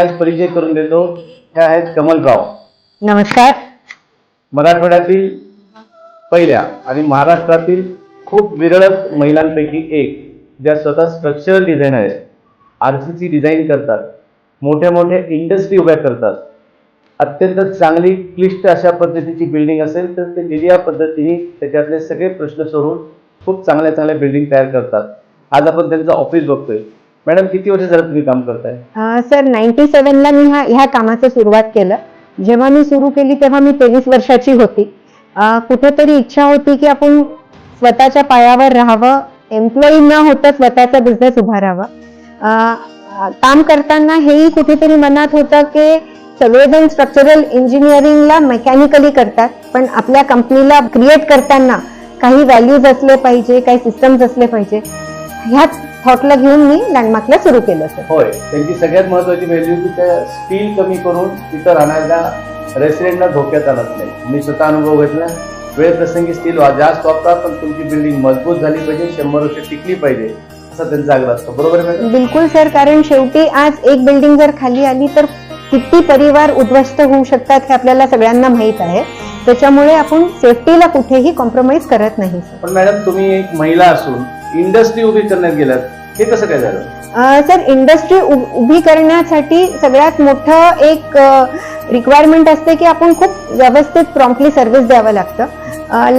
आज परिचय करून देतो. त्या आहेत कमलराव नमस्कार. मराठवाड्यातील पहिल्या आणि महाराष्ट्रातील खूप विरळच महिलांपैकी एक ज्या स्वतः स्ट्रक्चरल डिझायनर आहेत. आर सी सी डिझाईन करतात. मोठ्या मोठ्या इंडस्ट्री उभ्या करतात. अत्यंत चांगली क्लिष्ट अशा पद्धतीची बिल्डिंग असेल तर ते निरिया पद्धतीने त्याच्यातले सगळे प्रश्न सोडून खूप चांगल्या चांगल्या बिल्डिंग तयार करतात. आज आपण त्यांचं ऑफिस बघतोय. मॅडम किती वर्ष झालं तुम्ही काम करताय? अं, सर नाईन्टी सेवनला मी ह्या ह्या कामाचं सुरुवात केलं. जेव्हा मी सुरू केली तेव्हा मी तेवीस वर्षाची होती. अं, कुठेतरी इच्छा होती की आपण स्वतःच्या पायावर राहावं एम्प्लॉई न होता स्वतःचा बिझनेस उभारावा अं, काम करताना हेही कुठेतरी मनात होतं की सगळेजण स्ट्रक्चरल इंजिनिअरिंगला मेकॅनिकली करतात पण आपल्या कंपनीला क्रिएट करताना काही व्हॅल्यूज असले पाहिजे काही सिस्टम्स असले पाहिजे. ह्याच थॉटला घेऊन मी लँडमार्कला सुरू केलं सर होय. त्यांची सगळ्यात महत्वाची व्हॅल्यू की त्या स्टील कमी करून तिथं राहणाऱ्या रेसिडेंटला धोक्यात आणत नाही. मी स्वतः अनुभव घेतला. वेळ प्रसंगी स्टील जास्त वापरा पण तुमची बिल्डिंग मजबूत झाली पाहिजे शंभर वर्ष टिकली पाहिजे असा त्यांचा आग्रह असतो. बरोबर बिलकुल सर कारण शेवटी आज एक बिल्डिंग जर खाली आली तर किती परिवार उद्ध्वस्त होऊ शकतात हे आपल्याला सगळ्यांना माहीत आहे. त्याच्यामुळे आपण सेफ्टीला कुठेही कॉम्प्रोमाइज करत नाही पण मॅडम तुम्ही एक महिला असून इंडस्ट्री उभी करण्यात गेलात हे कसं काय झालं? सर इंडस्ट्री उभी करण्यासाठी सगळ्यात मोठं एक रिक्वायरमेंट असते की आपण खूप व्यवस्थित प्रॉम्प्टली सर्व्हिस द्यावं लागतं.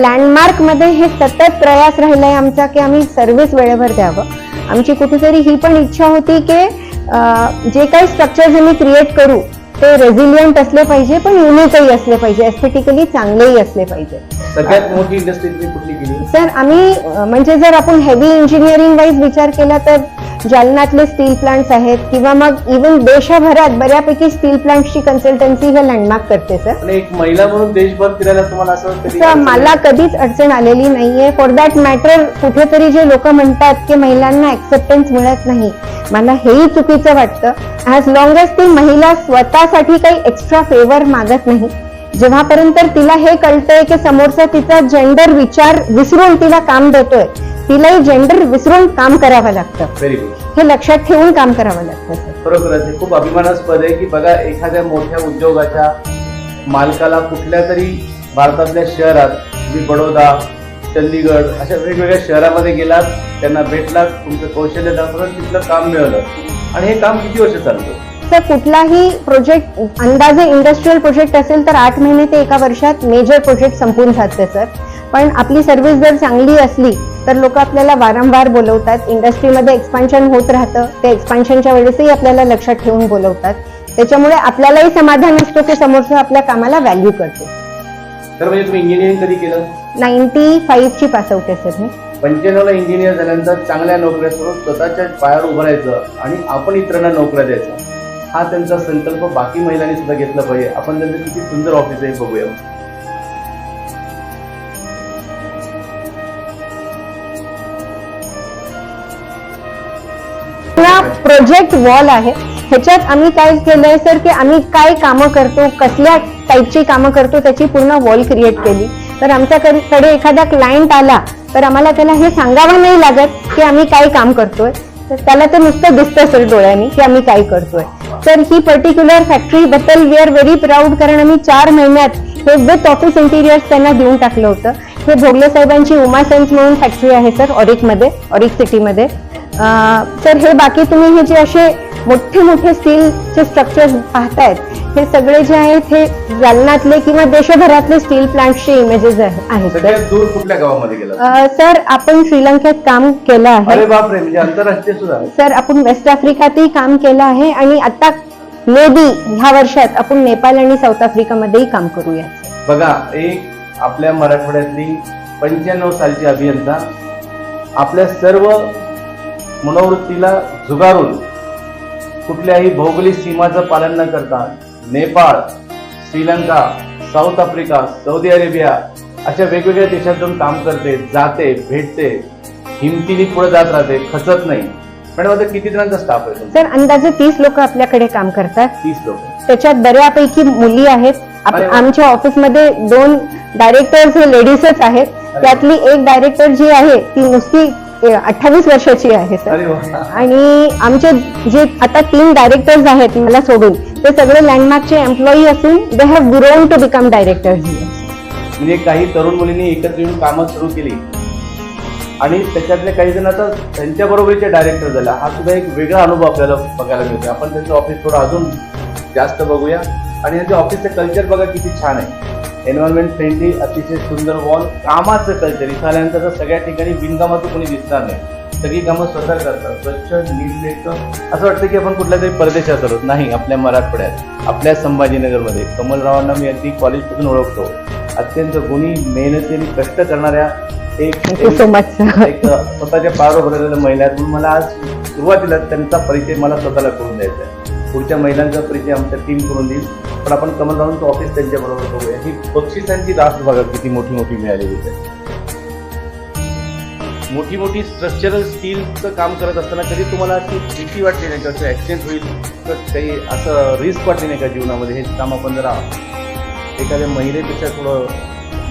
लँडमार्कमध्ये हे सतत प्रयास राहिला आहे आमचा की आम्ही सर्व्हिस वेळेवर द्यावं. आमची कुठेतरी ही पण इच्छा होती की जे काही स्ट्रक्चर्स आम्ही क्रिएट करू ते रेझिलियंट असले पाहिजे पण युनिकही असले पाहिजे. एस्थेटिकली चांगलेही असले पाहिजे. सगळ्यात मोठी इंडस्ट्री तुम्ही कुठली केली? सर आम्ही अ, म्हणजे जर आपण हेवी इंजिनिअरिंग वाईज विचार केला तर जालन्यातले स्टील प्लांट्स आहेत किंवा मग इव्हन देशभरात बऱ्यापैकी स्टील प्लांट्सची कन्सल्टन्सी हे लँडमार्क करते सर आणि एक महिला म्हणून देशभर फिरायला तुम्हाला असं कधी सर मला कधीच अडचण आलेली नाहीये. फॉर दॅट मॅटर कुठेतरी जे लोक म्हणतात की महिलांना ऍक्सेप्टन्स मिळत नाही मला हेही चुकीचं वाटतं. ॲज लॉंग एज ती महिला स्वतःसाठी काही एक्स्ट्रा फेवर मागत नाही जेव्हापर्यंत तिला हे कळतंय की समोरचा तिचा जेंडर विचार विसरून तिला काम देतोय तिलाही जेंडर विसरून काम करावं लागतं. व्हेरी गुड हे लक्षात ठेवून काम करावं लागतं सर खरोखरच हे खूप अभिमानास्पद आहे की बघा एखाद्या मोठ्या उद्योगाच्या मालकाला कुठल्या तरी भारतातल्या शहरात तुम्ही बडोदा चंदीगड अशा वेगवेगळ्या शहरामध्ये गेलात त्यांना भेटलात तुमचं कौशल्य दाखवलं तिथलं काम मिळालं. आणि हे काम किती वर्ष चालतं? सर कुठलाही प्रोजेक्ट अंदाजे इंडस्ट्रीयल प्रोजेक्ट असेल तर आठ महिने ते एका वर्षात मेजर प्रोजेक्ट संपून जाते सर पण आपली सर्व्हिस जर चांगली असली तर लोक आपल्याला वारंवार बोलवतात. इंडस्ट्रीमध्ये एक्सपान्शन होत राहतं. ते एक्सपान्शनच्या वेळेसही आपल्याला लक्षात ठेवून बोलवतात. त्याच्यामुळे आपल्यालाही समाधान असतो की समोरचं आपल्या कामाला व्हॅल्यू करतो. तर म्हणजे तुम्ही इंजिनिअरिंग कधी केलं? नाईन्टी फाईव्हची पासआउट आहे सर मी. पंच्याण्णवला इंजिनियर झाल्यानंतर चांगल्या नोकऱ्या सोडून स्वतःच्या पायावर उभं राहायचं आणि आपण इतरांना नोकऱ्या द्यायचा. हा त्यांचा संकल्प बाकी महिलांनी सुद्धा घेतला पाहिजे. आपण त्यांचं किती सुंदर ऑफिस आहे बघूया. प्रोजेक्ट वॉल आहे. ह्याच्यात आम्ही काय केलंय सर की आम्ही काय कामं करतो कसल्या टाईपची कामं करतो त्याची पूर्ण वॉल क्रिएट केली. तर आमच्याकडे एखादा क्लायंट आला तर आम्हाला त्याला हे सांगावं नाही लागत की आम्ही काय काम करतोय. तर त्याला ते नुसतं दिसतं सर डोळ्यांनी की आम्ही काय करतोय. तर ही पर्टिक्युलर फॅक्टरी बद्दल वी आर व्हेरी प्राऊड कारण आम्ही चार महिन्यात हे विथ ऑफिस इंटिरियर्स त्यांना देऊन टाकलं होतं. हे भोगले साहेबांची उमा सेन्स म्हणून फॅक्टरी आहे सर ऑरिकमध्ये ऑरिक सिटीमध्ये सर हे बाकी तुम्ही हे जे असे मोठे मोठे स्टीलचे स्ट्रक्चर्स पाहतायत हे सगळे जे आहेत हे जालन्यातले किंवा देशभरातले स्टील प्लांटचे इमेजेस आहेत. सर सगळ्यात दूर कुठल्या गावामध्ये गेला अ, सर आपण श्रीलंकेत काम केलं आहे. म्हणजे आंतरराष्ट्रीय सुद्धा सर आपण वेस्ट आफ्रिकातही काम केलं आहे आणि आता मे बी ह्या वर्षात आपण नेपाळ आणि साऊथ आफ्रिकामध्येही काम करूया बघा एक आपल्या मराठवाड्यातली पंच्याण्णव सालची अभियंता आपल्या सर्व मनोवृत्तीला झुगारून कुठल्याही भौगोलिक सीमाचं पालन न करता Nepal Sri Lanka South Africa Saudi Arabia अशा वेगवेगळ्या देशातून काम करते जाते भेटते. हिमतीने पुढे जात राहते खचत नाही. मॅडम आता किती जणांचा स्टाफ आहे सर अंदाजे तीस लोक आपल्याकडे काम करतात. तीस लोक. त्याच्यात बऱ्यापैकी मुली आहेत. आमच्या ऑफिसमध्ये दोन डायरेक्टर्स हे लेडीजच आहेत. त्यातली एक डायरेक्टर जी आहे ती नुसती अठ्ठावीस वर्षाची आहे सर आणि आमचे जे आता तीन डायरेक्टर्स आहेत मला सोडून ते सगळे लँडमार्कचे एम्प्लॉई असून they have grown to become directors म्हणजे काही तरुण मुलींनी एकत्र येऊन कामं सुरू केली. आणि त्याच्यातले काही जण आता त्यांच्या बरोबरीचे डायरेक्टर झाला. हा सुद्धा एक वेगळा अनुभव आपल्याला बघायला मिळतो आपण त्यांचं ऑफिस थोडं अजून जास्त बघूया. आणि त्यांच्या ऑफिसचं कल्चर बघा किती छान आहे. एन्व्हायरमेंट फ्रेंडली अतिशय सुंदर वॉल कामाचं कल्चर इथं आल्यानंतर तर सगळ्या ठिकाणी बिनकामाचं कोणी दिसणार नाही. सगळी कामं स्वतः करतात. स्वच्छ नीटनेटकं असं वाटतं की आपण कुठल्या तरी परदेशात आलो नाही आपल्या मराठवाड्यात. आपल्या संभाजीनगरमध्ये. कमलरावांना मी अगदी कॉलेजपासून ओळखतो. अत्यंत गुणी मेहनती आणि कष्ट करणाऱ्या एक स्वतःच्या पायावर उभं राहिलेल्या महिला आहेत. म्हणून मला आज सुरुवातीला त्यांचा परिचय मला स्वतःला करून द्यायचा आहे. पुढच्या महिलांचा परिचय आमच्या टीम करून देईल. पण आपण कमलरावांचं ऑफिस त्यांच्याबरोबर बघूया. ही बक्षिसांची रास बघा किती मोठी मोठी मिळालेली आहे मोठी मोठी स्ट्रक्चरल स्टीलचं काम करत असताना कधी तुम्हाला अशी भीती वाटली नाही का? असं ॲक्सिडेंट होईल तर काही असं रिस्क वाटली नाही का जीवनामध्ये? हे काम आपण जरा एखाद्या महिलेपेक्षा थोडं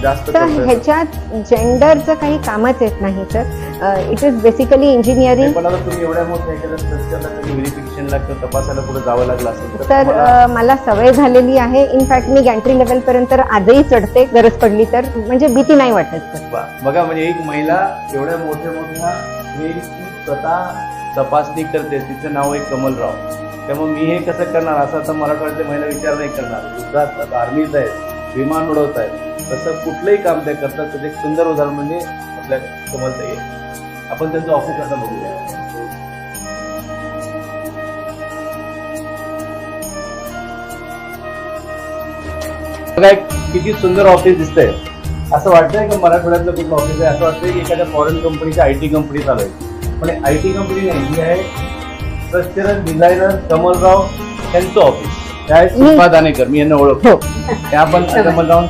जास्त तर. ह्याच्यात जेंडरचं काही कामच येत नाही sir it is basically engineering पण आता तुम्ही एवढ्या मोठ्या एखाद्या स्ट्रक्चरला कधी व्हेरिफिकेशनला किंवा तपासायला पुढे जावं लागलं असेल तर मला सवय झालेली आहे. इनफॅक्ट मी गॅन्ट्री लेवल पर्यंत आजही चढते गरज पडली तर. म्हणजे भीती नाही वाटत सर. बघा म्हणजे एक महिला एवढ्या मोठ्या मोठ्या स्वतः तपासणी करते. तिचं नाव आहे कमलराव. त्यामुळे मी हे कसं करणार? असं आता मराठवाड्यातल्या महिला विचार नाही करणार. युद्धात आर्मीत आहेत विमान उडवत आहेत तसं कुठलंही काम त्या करतात त्याचं एक सुंदर उदाहरण म्हणजे आपल्या कमलताई आहे आपण त्यांचं ऑफिस आता बघूया. बघा किती सुंदर ऑफिस दिसतंय. असं वाटतंय का मराठवाड्यातलं कुठलं ऑफिस आहे? असं वाटतंय की एखाद्या फॉरेन कंपनीच्या आय टी कंपनीत आलोय पण आय टी कंपनी नाही ही आहे स्ट्रक्चरल डिझायनर कमलराव यांचं ऑफिस मी- सुषमा दानेकर मी यांना ओळखतो. हो. त्या पण कमलराव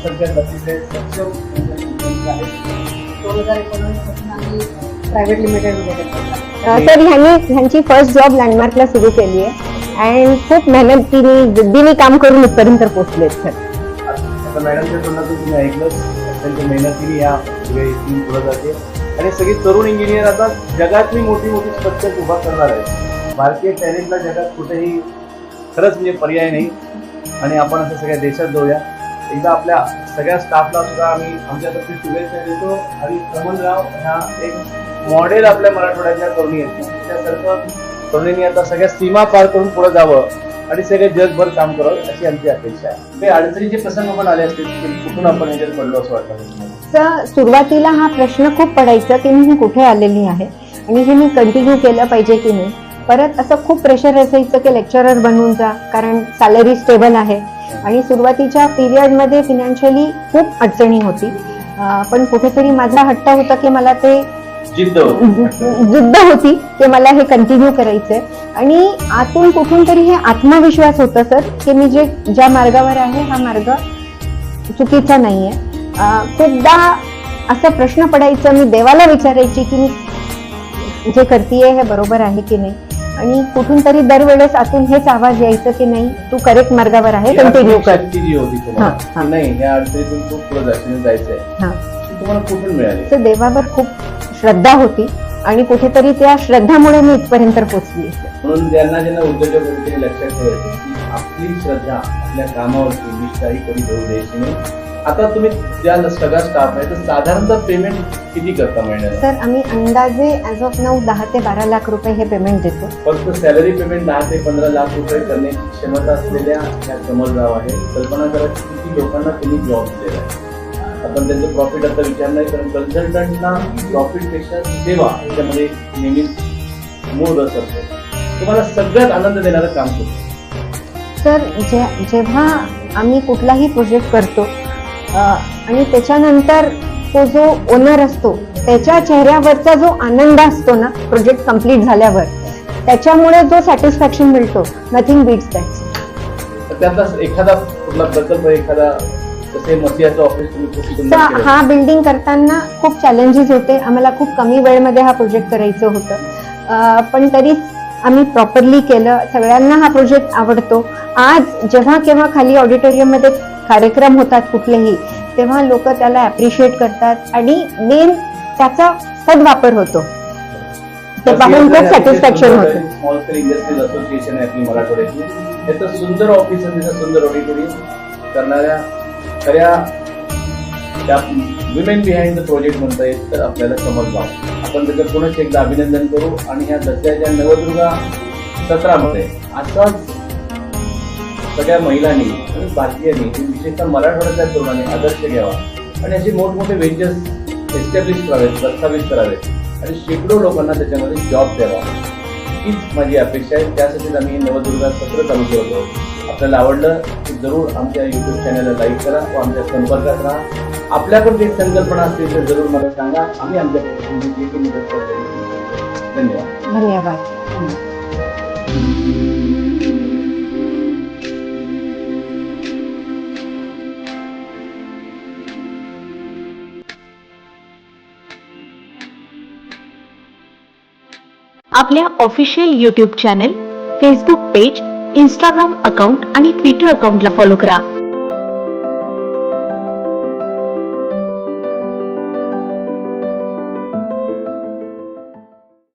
सध्या लसीचे सक्षम प्रायव्हेट लिमिटेडमध्ये करतो. तर ह्यांनी ह्यांची फर्स्ट जॉब लँडमार्कला सुरू केली आहे. अँड खूप मेहनतीने जिद्दीने काम करून इथपर्यंत पोहोचलेत सर मॅडमच्या तोंडातून तुम्ही ऐकलं त्यांच्या मेहनतीने या टीम पुढे जाते. आणि सगळी तरुण इंजिनियर आता जगातली मोठी मोठी स्ट्रक्चर उभा करणार आहे भारतीय टॅलेंटला जगात कुठेही खरंच म्हणजे पर्याय नाही. आणि आपण असं सगळ्या देशात जाऊया. एकदा आपल्या सगळ्या स्टाफला सुद्धा आम्ही आमच्यातर्फे शुभेच्छा देतो. आणि कमलराव ह्या एक मॉडेल आपल्या मराठवाड्याच्या तरुणी आहेत त्यासारखं तरुणींनी आता सगळ्या सीमा पार करून पुढे जावं आणि सगळे जगभर काम करावं अशी आमची अपेक्षा आहे. ते अडचणीचे प्रसंग पण आले असतील कुठून आपण याच्यात पडलो असं वाटतं तर सुरुवातीला हा प्रश्न खूप पडायचा की मी कुठे आलेली आहे आणि हे मी कंटिन्यू केलं पाहिजे की नाही? परत असं खूप प्रेशर असायचं की लेक्चरर बनवून जा कारण सॅलरी स्टेबल आहे. आणि सुरुवातीच्या पिरियडमध्ये फिनान्शियली खूप अडचणी होती. पण कुठेतरी माझा हट्ट होता की मला ते जिद्द होती. जिद्द होती की मला हे कंटिन्यू करायचंय. आणि आतून कुठून तरी हे आत्मविश्वास होता सर की मी जे ज्या मार्गावर आहे हा मार्ग चुकीचा नाहीये. खूपदा असा प्रश्न पडायचा मी देवाला विचारायची की मी जे करतीये हे बरोबर आहे की नाही. आणि कुठून तरी दरवेळेस आतून हेच आवाज यायचं की नाही तू करेक्ट मार्गावर आहे कंटिन्यू कर. शक्ती जी होती तुम्हाला. की नाही या अडचणीतून खूप पुढे जायचं जायचंय. हा. ती तुम्हाला कुठून मिळाली? तर देवावर खूप श्रद्धा होती आणि कुठेतरी त्या श्रद्धामुळे मी इथपर्यंत पोहोचली. म्हणून ज्यांना ज्यांना उद्योजक होते त्यांनी लक्षात ठेवायचं की आपली श्रद्धा आपल्या कामावरती निष्ठाही कधी होऊ द्यायची नाही. आता तुम्ही ज्या सगळा स्टाफ आहे तर साधारणतः पेमेंट किती करता महिन्याला? सर आम्ही अंदाजे ॲज ऑफ नाऊ दहा ते बारा लाख रुपये हे पेमेंट देतो. फक्त सॅलरी पेमेंट दहा ते पंधरा लाख रुपये करण्याची क्षमता असलेल्या ह्या कमलराव आहे. कल्पना करा की किती लोकांना त्यांनी जॉब दिलेला आहे. आपण त्यांचं प्रॉफिट आता विचार नाही कारण कन्सल्टंटना प्रॉफिटपेक्षा सेवा याच्यामध्ये नेहमीच मूळ रस असतो. तुम्हाला सगळ्यात आनंद देणारं काम करतो तर जे जेव्हा आम्ही कुठलाही प्रोजेक्ट करतो आणि त्याच्यानंतर तो जो ओनर असतो त्याच्या चेहऱ्यावरचा जो आनंद असतो ना प्रोजेक्ट कंप्लीट झाल्यावर त्याच्यामुळे जो सॅटिस्फॅक्शन मिळतो नथिंग बीट्स दॅट त्यातला एखादा कुठला. हा बिल्डिंग करताना खूप चॅलेंजेस होते. आम्हाला खूप कमी वेळेमध्ये हा प्रोजेक्ट करायचं होतं. पण तरी आम्ही प्रॉपरली केलं. सगळ्यांना हा प्रोजेक्ट आवडतो. आज जेव्हा केव्हा खाली ऑडिटोरियममध्ये कार्यक्रम होतात कुठलेही तेव्हा लोक त्याला ॲप्रिशिएट करतात आणि मेन त्याचा सद्वापर होतो. ते पाहून खूप सॅटिस्फॅक्शन होतं. स्मॉल स्केल इंडस्ट्रीज असोसिएशन आहे आपली मराठवाड्याची. त्याचं सुंदर ऑफिस त्याचं सुंदर ऑडिटोरियम करणाऱ्या खऱ्या त्या विमेन बिहाइंड द प्रोजेक्ट म्हणता येईल तर आपल्याला समजला आपण त्याचं पुनश्च एकदा अभिनंदन करू आणि ह्या दसऱ्याच्या नवदुर्गा सत्रामध्ये आताच सगळ्या महिलांनी आणि भारतीयांनी विशेषतः मराठवाड्यातल्या तरुणांनी आदर्श घ्यावा. आणि असे मोठमोठे वेंचर्स एस्टॅब्लिश करावेत प्रस्थापित करावेत. आणि शेकडो लोकांना त्याच्यामध्ये जॉब द्यावा. हीच माझी अपेक्षा आहे. त्यासाठीच आम्ही नवदुर्गा सत्र चालू ठेवतो आपल्याला आवडलं तर जरूर आमच्या यूट्यूब चॅनलला लाईक करा व आमच्या संपर्कात राहा. आपल्याकडे काही संकल्पना असतील तर जरूर मला सांगा. आम्ही आमच्या मदत करतो. धन्यवाद. धन्यवाद. आपल्या official YouTube channel Facebook page Instagram account आणि ट्विटर अकाउंटला फॉलो करा.